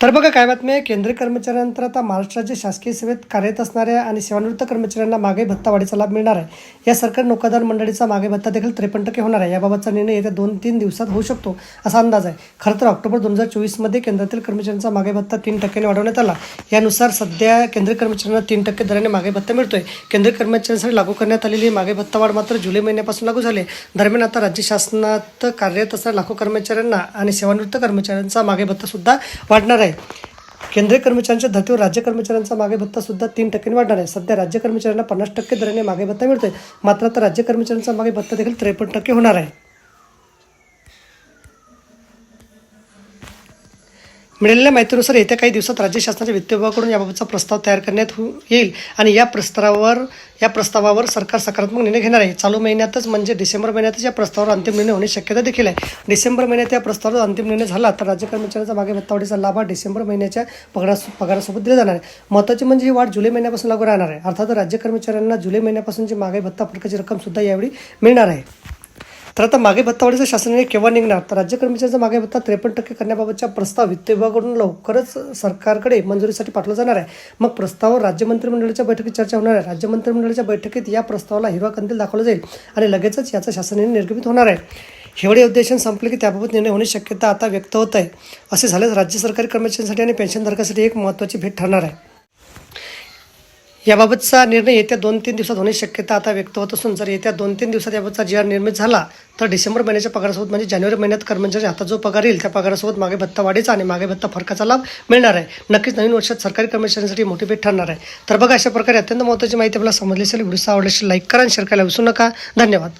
तर बघा काय बातमी आहे? केंद्रीय कर्मचाऱ्यांनंतर आता महाराष्ट्र राज्य शासकीय सेवेत कार्यरत असणाऱ्या आणि सेवानिवृत्त कर्मचाऱ्यांना मागे भत्ता वाढीचा लाभ मिळणार आहे. या सरकार नौकादार मंडळीचा मागे भत्ता देखील त्रेपन्न टक्के होणार आहे. याबाबतचा निर्णय येत्या दोन तीन दिवसात होऊ शकतो असा अंदाज आहे. खरं तर ऑक्टोबर दोन हजार चोवीसमध्ये केंद्रातील कर्मचाऱ्यांचा मागे भत्ता तीन टक्क्यांनी वाढवण्यात आला. यानुसार सध्या केंद्रीय कर्मचाऱ्यांना तीन टक्के दराने मागे भत्ता मिळतोय. केंद्रीय कर्मचाऱ्यांसाठी लागू करण्यात आलेली मागे भत्ता वाढ मात्र जुलै महिन्यापासून लागू झाले दरम्यान आता राज्य शासनात कार्यरत असणाऱ्या लाखो कर्मचाऱ्यांना आणि सेवानिवृत्त कर्मचाऱ्यांचा मागे भत्ता सुद्धा वाढणार आहे. केंद्रीय कर्मचाऱ्यांच्या धर्तीवर राज्य कर्मचाऱ्यांचा मागे भत्ता सुद्धा तीन टक्क्यांनी वाढणार आहे. सध्या राज्य कर्मचाऱ्यांना पन्नास टक्के दराने मागे भत्ता मिळतोय. मात्र आता राज्य कर्मचाऱ्यांचा मागे भत्ता देखील त्रेपन्न टक्के होणार आहे. मिळालेल्या माहितीनुसार येत्या काही दिवसात राज्य शासनाच्या वित्त विभागाकडून याबाबतचा प्रस्ताव तयार करण्यात हो- येईल आणि या प्रस्तावावर या प्रस्तावावर सरकार सकारात्मक निर्णय घेणार आहे. चालू महिन्यातच म्हणजे डिसेंबर महिन्यातच या प्रस्तावावर अंतिम निर्णय होण्याची शक्यता देखील आहे. डिसेंबर महिन्यात या प्रस्तावावर अंतिम निर्णय झाला तर राज्य कर्मचाऱ्यांचा मागे भत्तावाढीचा लाभ हा डिसेंबर महिन्याच्या पगारास पगारासोबत दिला जाणार आहे. महत्त्वाची म्हणजे ही वाढ जुलै महिन्यापासून लागू राहणार आहे. अर्थात राज्य कर्मचाऱ्यांना जुलै महिन्यापासूनची मागे भत्ता फरकाची रक्कम सुद्धा यावेळी मिळणार आहे. तर आता मागे भत्तावाढीचा शासनाने केव्हा निघणार? तर राज्य कर्मचाऱ्यांचा मागे भत्ता त्रेपन्न टक्के करण्याबाबतचा प्रस्ताव वित्त विभागाकडून लवकरच सरकारकडे मंजुरीसाठी पाठवला जाणार आहे. मग प्रस्तावावर राज्य मंत्रिमंडळाच्या बैठकीत चर्चा होणार आहे. राज्य मंत्रिमंडळाच्या बैठकीत या प्रस्तावाला हिरवा कंदील दाखवला जाईल आणि लगेचच याचा शासनाने निर्गमित होणार आहे. एवढे उद्देशन संपले की त्याबाबत निर्णय होण्याची शक्यता आता व्यक्त होत आहे. असे झाल्यास राज्य सरकारी कर्मचाऱ्यांसाठी आणि पेन्शनधारकासाठी एक महत्त्वाची भेट ठरणार आहे. याबाबतचा निर्णय येत्या दोन तीन दिवसात होण्याची शक्यता आता व्यक्त होत असून जर येत्या दोन तीन दिवसात याबाबतचा जी आर निर्मित झाला तर डिसेंबर महिन्याच्या पगारासोबत म्हणजे जानेवारी महिन्यात कर्मचारी आता जो पगार येईल त्या पगारासोबत मागे भत्ता वाढीचा आणि मागे भत्ता फरकाचा लाभ मिळणार आहे. नक्कीच नवीन वर्षात सरकारी कर्मचाऱ्यांसाठी मोठी भेट ठरणार आहे. तर बघा अशा प्रकारे अत्यंत महत्त्वाची माहिती आपल्याला समजली असेल व्हिडिओ आवडल्याशी लाईक करा आणि शेअर करायला विसरू नका. धन्यवाद.